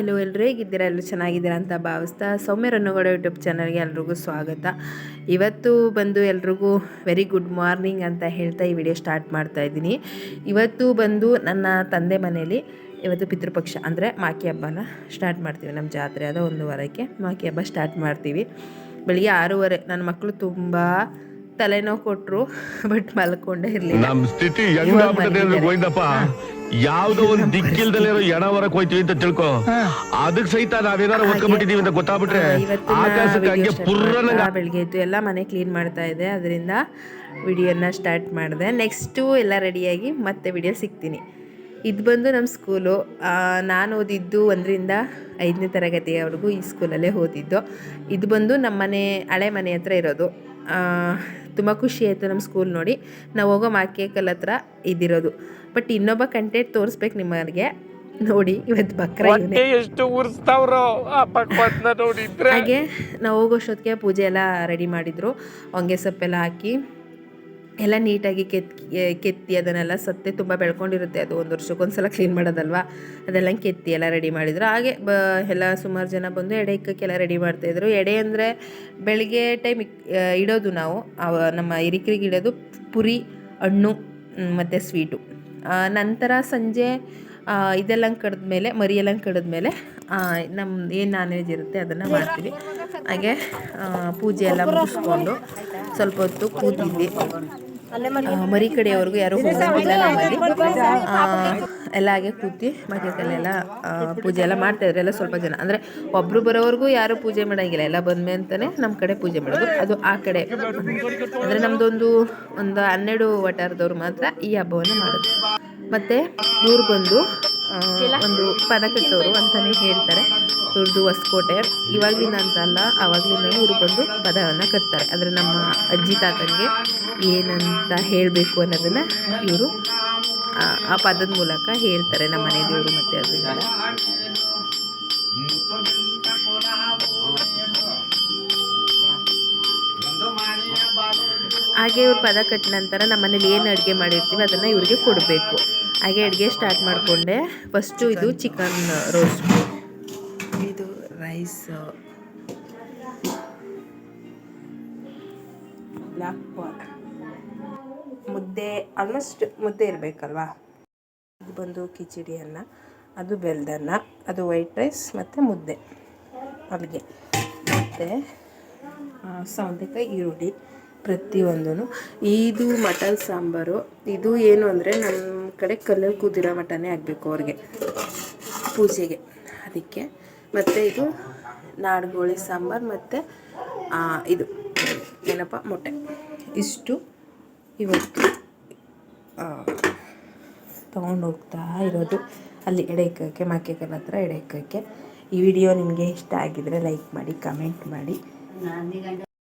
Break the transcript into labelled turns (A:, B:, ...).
A: ಎಲ್ಲೋ ಎಲ್ಲರೂ ಹೇಗಿದ್ದೀರಾ ಎಲ್ಲರೂ ಚೆನ್ನಾಗಿದ್ದೀರಾ ಅಂತ ಭಾವಿಸ್ತಾ ಸೌಮ್ಯ ರನ್ನುಗೌಡ ಯೂಟ್ಯೂಬ್ ಚಾನಲ್ಗೆ ಎಲ್ರಿಗೂ ಸ್ವಾಗತ. ಇವತ್ತು ಬಂದು ಎಲ್ರಿಗೂ ವೆರಿ ಗುಡ್ ಮಾರ್ನಿಂಗ್ ಅಂತ ಹೇಳ್ತಾ ಈ ವಿಡಿಯೋ ಸ್ಟಾರ್ಟ್ ಮಾಡ್ತಾ ಇದ್ದೀನಿ. ಇವತ್ತು ಬಂದು ನನ್ನ ತಂದೆ ಮನೆಯಲ್ಲಿ ಇವತ್ತು ಪಿತೃಪಕ್ಷ ಅಂದರೆ ಮಾಕಿ ಹಬ್ಬನ ಸ್ಟಾರ್ಟ್ ಮಾಡ್ತೀವಿ, ನಮ್ಮ ಜಾತ್ರೆ ಆದ ಒಂದು ವಾರಕ್ಕೆ ಮಾಕಿ ಹಬ್ಬ ಸ್ಟಾರ್ಟ್ ಮಾಡ್ತೀವಿ. ಬೆಳಿಗ್ಗೆ ಆರೂವರೆ, ನನ್ನ ಮಕ್ಕಳು ತುಂಬ ತಲೆನೋವು ಕೊಟ್ರು ಬಟ್ ಮಲ್ಕೊಂಡೇ ಇರಲಿಲ್ಲ.
B: ನಮ್ ಸ್ಥಿತಿ ಗೋವಿಂದಪ್ಪ ಯಾವ್ದೋ ಒಂದ್ ದಿಕ್ಕಿಲ್ದಲ್ಲಿ ಇರೋ ಎಣ ಹೊರಕ್ ಹೋಯ್ತೀವಿ ಅಂತ ತಿಳ್ಕೊ. ಅದಕ್ ಸಹಿತ ನಾವೇನಾರು ಹೊತ್ಕೊಂಡ್ಬಿಟ್ಟಿದೀವಿ ಅಂತ ಗೊತ್ತಾಗ್ಬಿಟ್ರೆ ಆಕಾಶಕ್ಕೆ ಹಂಗೆ
A: ಬೆಳಿಗ್ಗೆ ಇತ್ತು ಎಲ್ಲ ಮನೆ ಕ್ಲೀನ್ ಮಾಡ್ತಾ ಇದೆ. ಅದರಿಂದ ವಿಡಿಯೋನ ಸ್ಟಾರ್ಟ್ ಮಾಡಿದೆ. ನೆಕ್ಸ್ಟು ಎಲ್ಲ ರೆಡಿಯಾಗಿ ಮತ್ತೆ ವಿಡಿಯೋ ಸಿಗ್ತೀನಿ. ಇದು ಬಂದು ನಮ್ಮ ಸ್ಕೂಲು. ನಾನು ಓದಿದ್ದು ಒಂದರಿಂದ ಐದನೇ ತರಗತಿಯವರೆಗೂ ಈ ಸ್ಕೂಲಲ್ಲೇ ಓದಿದ್ದು. ಇದು ಬಂದು ನಮ್ಮ ಮನೆ ಹಳೆ ಮನೆ ಹತ್ರ ಇರೋದು. ತುಂಬ ಖುಷಿ ಆಯಿತು ನಮ್ಮ ಸ್ಕೂಲ್ ನೋಡಿ. ನಾವು ಹೋಗೋ ಮಾಕೇಕಲ್ ಹತ್ರ ಇದಿರೋದು. ಬಟ್ ಇನ್ನೊಬ್ಬ ಕಂಟೆಂಟ್ ತೋರಿಸ್ಬೇಕು ನಿಮ್ಮವ್ರಿಗೆ ನೋಡಿ ಇವತ್ತು ಬಕ್ರ
C: ಎಷ್ಟು
A: ಹಾಗೆ ನಾವು ಹೋಗೋಷ್ಟೊತ್ತಿಗೆ ಪೂಜೆ ಎಲ್ಲ ರೆಡಿ ಮಾಡಿದ್ರು. ಹೊಂಗೆ ಸೊಪ್ಪೆಲ್ಲ ಹಾಕಿ. ಎಲ್ಲ ನೀಟಾಗಿ ಕೆತ್ತಿ ಕೆತ್ತಿ ಅದನ್ನೆಲ್ಲ ಸತ್ತೆ ತುಂಬ ಬೆಳ್ಕೊಂಡಿರುತ್ತೆ. ಅದು ಒಂದು ವರ್ಷಕ್ಕೊಂದ್ಸಲ ಕ್ಲೀನ್ ಮಾಡೋದಲ್ವಾ? ಅದೆಲ್ಲ ಕೆತ್ತಿ ಎಲ್ಲ ರೆಡಿ ಮಾಡಿದರು. ಹಾಗೆ ಬ, ಎಲ್ಲ ಸುಮಾರು ಜನ ಬಂದು ಎಡೆ ಇಕ್ಕಕ್ಕೆಲ್ಲ ರೆಡಿ ಮಾಡ್ತಾಯಿದ್ರು ಎಡೆ ಅಂದರೆ ಬೆಳಿಗ್ಗೆ ಟೈಮ್ ಇಡೋದು ನಾವು. ನಮ್ಮ ಹಿರಿಕರಿಗೆ ಇಡೋದು ಪುರಿ, ಹಣ್ಣು ಮತ್ತು ಸ್ವೀಟು ನಂತರ ಸಂಜೆ ಇದೆಲ್ಲ ಕಡಿದ್ಮೇಲೆ ಮರಿ ಎಲ್ಲ ಕಡಿದ್ಮೇಲೆ ನಮ್ಮ ಏನು ನಾನ್ ವೆಜ್ ಇರುತ್ತೆ ಅದನ್ನು ಮಾಡ್ತೀವಿ. ಹಾಗೆ ಪೂಜೆ ಎಲ್ಲ ಮುಗಿಸ್ಕೊಂಡು ಸ್ವಲ್ಪ ಹೊತ್ತು ಕೂತಿದ್ವಿ. ಮರಿ ಕಡೆಯವ್ರಿಗೂ ಯಾರು ಹೋಗೋದಿಲ್ಲ ಎಲ್ಲ ಹಾಗೆ ಕೂತಿ ಮಧ್ಯದಲ್ಲೆಲ್ಲ ಪೂಜೆ ಎಲ್ಲ ಇದ್ರೆ. ಎಲ್ಲ ಸ್ವಲ್ಪ ಜನ. ಅಂದರೆ ಒಬ್ಬರು ಬರೋವರೆಗೂ ಯಾರು ಪೂಜೆ ಮಾಡೋಂಗಿಲ್ಲ. ಎಲ್ಲ ಬಂದ್ಮೆ ಅಂತಲೇ ನಮ್ಮ ಕಡೆ ಪೂಜೆ ಮಾಡೋದು. ಅದು ಆ ಕಡೆ. ಅಂದರೆ ನಮ್ಮದೊಂದು ಒಂದು ಹನ್ನೆರಡು ವಟಾರದವ್ರು ಮಾತ್ರ ಈ ಹಬ್ಬವನ್ನು ಮಾಡೋದು. ಮತ್ತು ಇವ್ರು ಬಂದು ಒಂದು ಪದ ಕಟ್ಟೋರು ಅಂತಲೇ ಹೇಳ್ತಾರೆ. ಇವ್ರದ್ದು ಹೊಸಕೋಟೆ. ಇವಾಗಿನ ಅಂತಲ್ಲ ಅಲ್ಲ ಆವಾಗಲಿಂದ ಇವರು ಬಂದು ಪದವನ್ನು ಕಟ್ತಾರೆ. ಅಂದರೆ ನಮ್ಮ ಅಜ್ಜಿ ತಾತನಿಗೆ ಏನಂತ ಹೇಳಬೇಕು ಅನ್ನೋದನ್ನು ಇವರು, ಆ ಪದದ ಮೂಲಕ ಹೇಳ್ತಾರೆ ನಮ್ಮ ಮನೆ ದೇವರು ಮತ್ತು ಅದನ್ನೆಲ್ಲ ಹಾಗೆ ಇವ್ರು ಪದ ಕಟ್ಟ ನಂತರ ನಮ್ಮ ಮನೇಲಿ ಏನು ಅಡುಗೆ ಮಾಡಿರ್ತೀವಿ ಅದನ್ನು ಇವರಿಗೆ ಕೊಡಬೇಕು. ಹಾಗೆ ಅಡುಗೆ ಸ್ಟಾರ್ಟ್ ಮಾಡಿಕೊಂಡೆ. ಫಸ್ಟು ಇದು ಚಿಕನ್ ರೋಸ್ಟ್ ಇದು rice black pot mudde almost mudde ಇರಬೇಕಲ್ವಾ? ಇದು ಬಂದು ಕಿಚಡಿ ಅನ್ನ ಅದು ಬೆಲ್ದನ್ನ, ಅದು ವೈಟ್ ರೈಸ್ ಮತ್ತು ಮುದ್ದೆ. ಅಲ್ಲಿಗೆ ಮತ್ತು ಸೌತೆಕಾಯಿ ಈರುಳ್ಳಿ ಪ್ರತಿಯೊಂದೂ ಇದು ಮಟನ್ ಸಾಂಬಾರು. ಇದು ಏನು ಅಂದರೆ ನಮ್ಮ ಕಡೆ ಕಲ್ಲರ್ ಕುದಿರೋ ಮಟನೇ ಆಗಬೇಕು ಅವ್ರಿಗೆ ಪೂಜೆಗೆ. ಅದಕ್ಕೆ ಮತ್ತು ಇದು ನಾಡುಗೋಳಿ ಸಾಂಬಾರು ಮತ್ತು ಇದು ಏನಪ್ಪ ಮೊಟ್ಟೆ. ಇಷ್ಟು. ಇವತ್ತು ತೊಗೊಂಡು ಹೋಗ್ತಾ ಇರೋದು. ಅಲ್ಲಿ ಎಡೆಕಕ್ಕೆ ಮಾಕೆಕಲ್ ಹತ್ರ ಎಡೆಕಕ್ಕೆ. ಈ ವಿಡಿಯೋ ನಿಮಗೆ ಇಷ್ಟ ಆಗಿದರೆ ಲೈಕ್ ಮಾಡಿ ಕಮೆಂಟ್ ಮಾಡಿ.